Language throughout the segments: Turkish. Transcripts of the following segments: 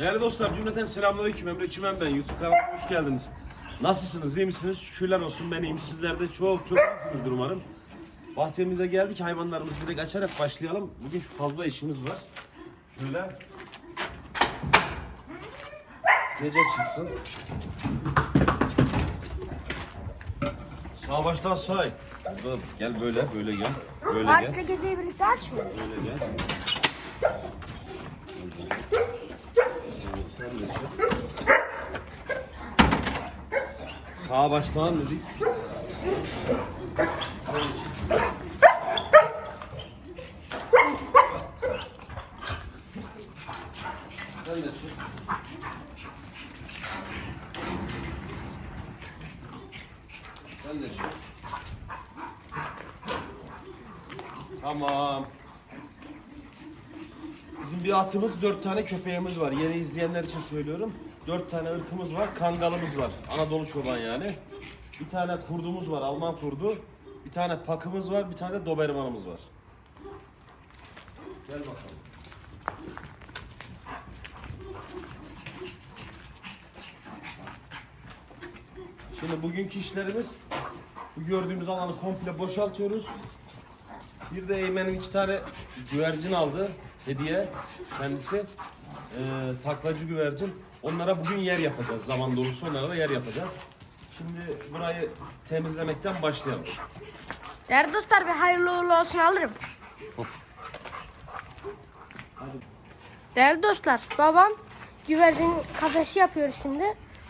Değerli dostlar cümleten selamünaleyküm. Emre Çimen ben. YouTube kanalıma hoş geldiniz. Nasılsınız? iyi misiniz? Şükürler olsun ben iyiyim. Sizler de çok çok iyisinizdir umarım. Bahçemize geldik. Hayvanlarımızı direkt açarak başlayalım. Bugün şu fazla işimiz var. Şöyle. Gece çıksın. Sağ baştan say. Gel böyle, böyle gel. Böyle gel. Ağaçla geceyi birlikte açmıyor. Böyle gel. Evet, sen de çık. Sağa baştan dedik. Sen de çık. Sen de çık. Sen de çık. Tamam. Bizim bir atımız, dört tane köpeğimiz var. Yeni izleyenler için söylüyorum. Dört tane ırkımız var, kangalımız var. Anadolu çoban yani. Bir tane kurdumuz var, Alman kurdu. Bir tane pakımız var, bir tane de dobermanımız var. Gel bakalım. Şimdi bugünkü işlerimiz bu gördüğümüz alanı komple boşaltıyoruz. Bir de Eymen'in iki tane güvercin aldı hediye kendisi. Ee, taklacı güvercin. Onlara bugün yer yapacağız. Zaman dolusu onlara da yer yapacağız. Şimdi burayı temizlemekten başlayalım. Değerli dostlar bir hayırlı uğurlu olsun alırım. Değerli dostlar babam güvercin kafesi yapıyor şimdi.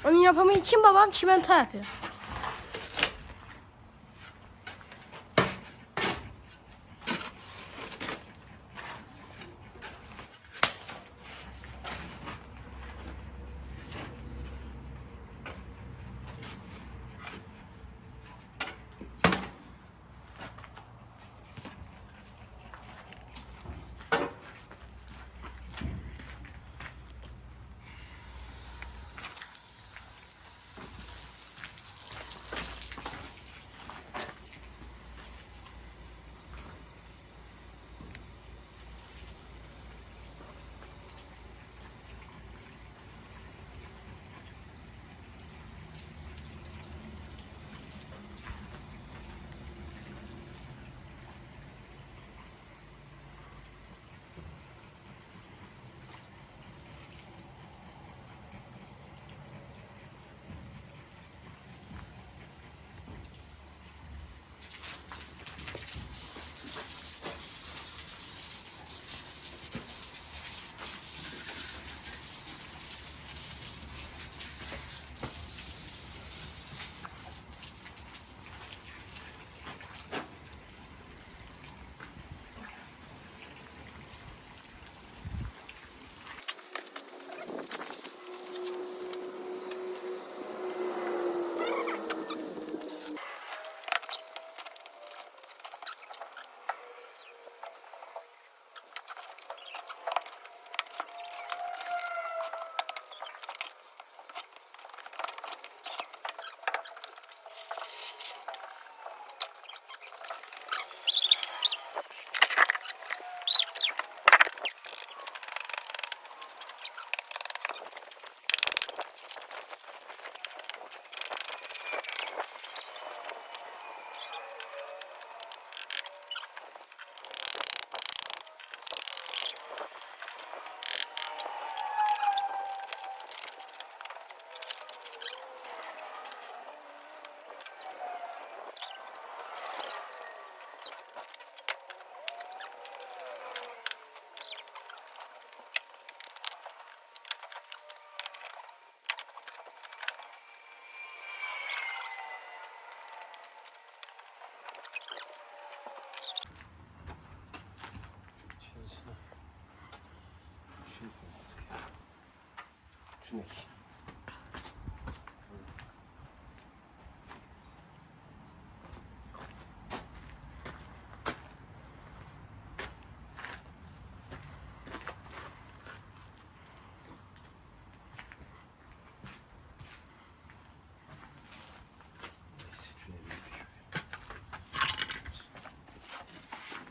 Onun yapımı için babam çimento yapıyor. Bir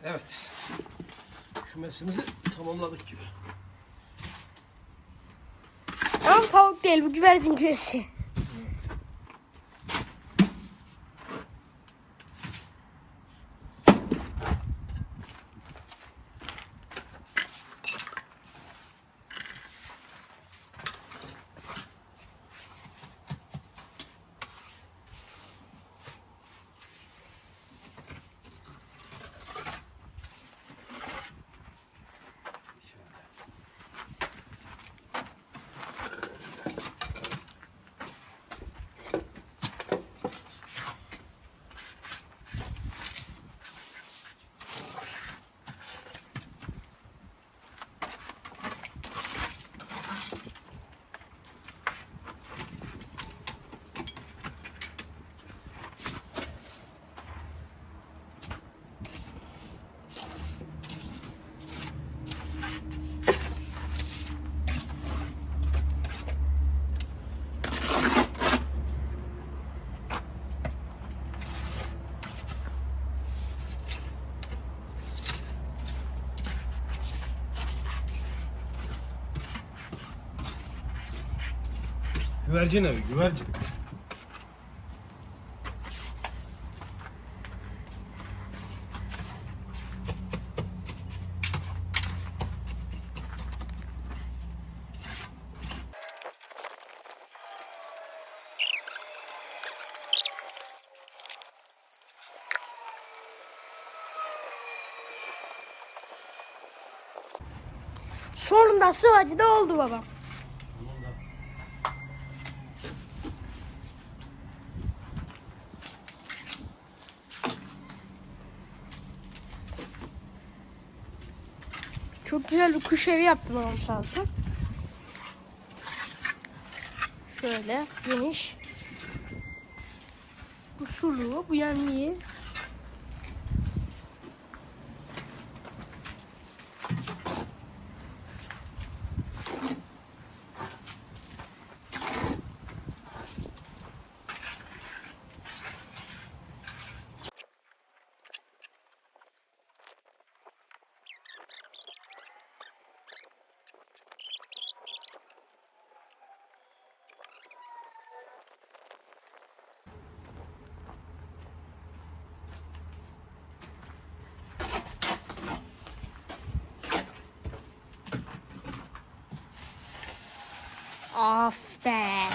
Evet. Kümesimizi tamamladık gibi. Tavuk değil bu güvercin kümesi. Güvercin evi, güvercin. Sonunda sıvacı da oldu babam. Güzel bir kuş evi yaptı babam sağ olsun. Şöyle geniş. Bu suluğu, bu yanlığı. Be. Ya.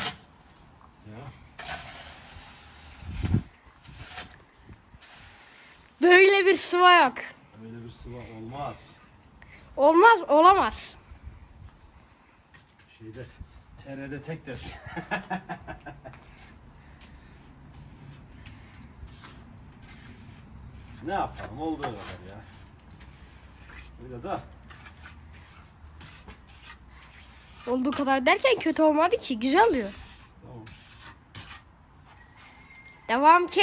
Böyle bir sıva yok. Öyle bir sıva olmaz. Olmaz, olamaz. Şeyde, TR'de tektir. ne yapalım olduğu kadar ya. Öyle da Olduğu kadar derken kötü olmadı ki. Güzel oluyor. tamam. Devam ki.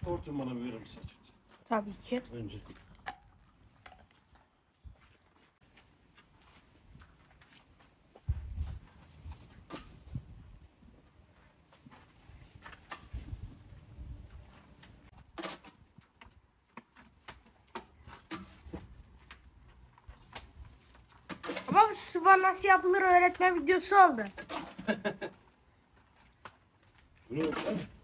Şu hortumu bana verir misin? Tabii ki. Önce. Bu sıva nasıl yapılır öğretme videosu oldu.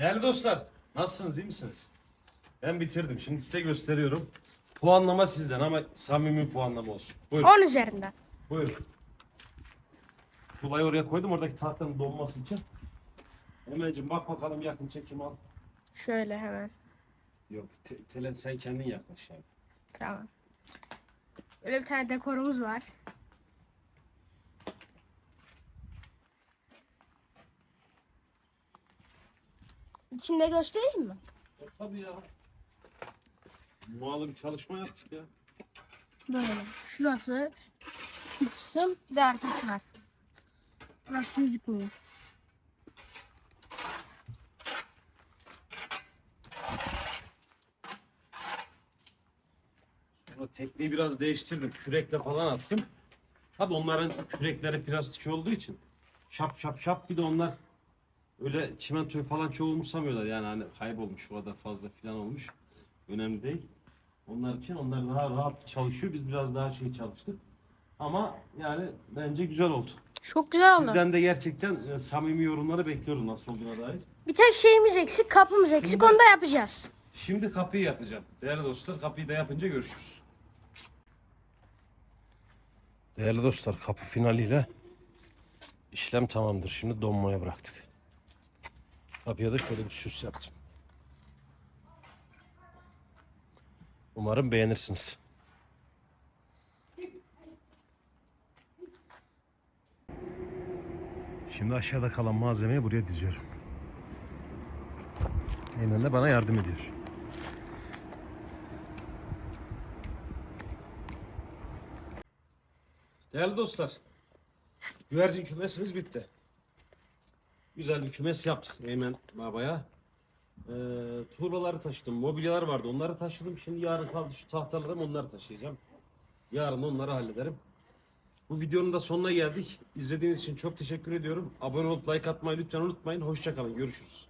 Değerli dostlar, nasılsınız, iyi misiniz? Ben bitirdim. Şimdi size gösteriyorum. Puanlama sizden ama samimi puanlama olsun. Buyurun, 10 üzerinden. buyurun. Tulayı oraya koydum, oradaki tahtanın donması için. Emel'cim bak bakalım yakın çekim al. Şöyle hemen. Yok, te- tele, sen kendin yaklaş yani. Tamam. Böyle bir tane dekorumuz var. İçinde göstereyim mi? E, tabii ya. Mualı bir çalışma yaptık ya. Böyle. Şurası şu kısım bir de arkası var. Burası gözükmüyor. Sonra tekneyi biraz değiştirdim. Kürekle falan attım. Tabii onların kürekleri plastik olduğu için şap şap şap bir de onlar öyle çimentoyu falan çoğu umursamıyorlar yani hani kaybolmuş o kadar fazla falan olmuş. Önemli değil. Onlar için onlar daha rahat çalışıyor. Biz biraz daha şey çalıştık. Ama yani bence güzel oldu. Çok güzel oldu. Sizden de gerçekten e, samimi yorumları bekliyorum nasıl olduğuna dair. Bir tek şeyimiz eksik, kapımız eksik. Şimdi- Onu da yapacağız. Şimdi kapıyı yapacağım. Değerli dostlar kapıyı da yapınca görüşürüz. Değerli dostlar kapı finaliyle işlem tamamdır. Şimdi donmaya bıraktık. Kapıya da şöyle bir süs yaptım. Umarım beğenirsiniz. Şimdi aşağıda kalan malzemeyi buraya diziyorum. Eymen de bana yardım ediyor. Değerli dostlar, güvercin kümesimiz bitti. Güzel bir kümes yaptık Eymen babaya. Ee, turbaları taşıdım, mobilyalar vardı onları taşıdım. Şimdi yarın kaldı şu tahtalarım onları taşıyacağım. Yarın onları hallederim. Bu videonun da sonuna geldik. İzlediğiniz için çok teşekkür ediyorum. Abone olup like atmayı lütfen unutmayın. Hoşçakalın, görüşürüz.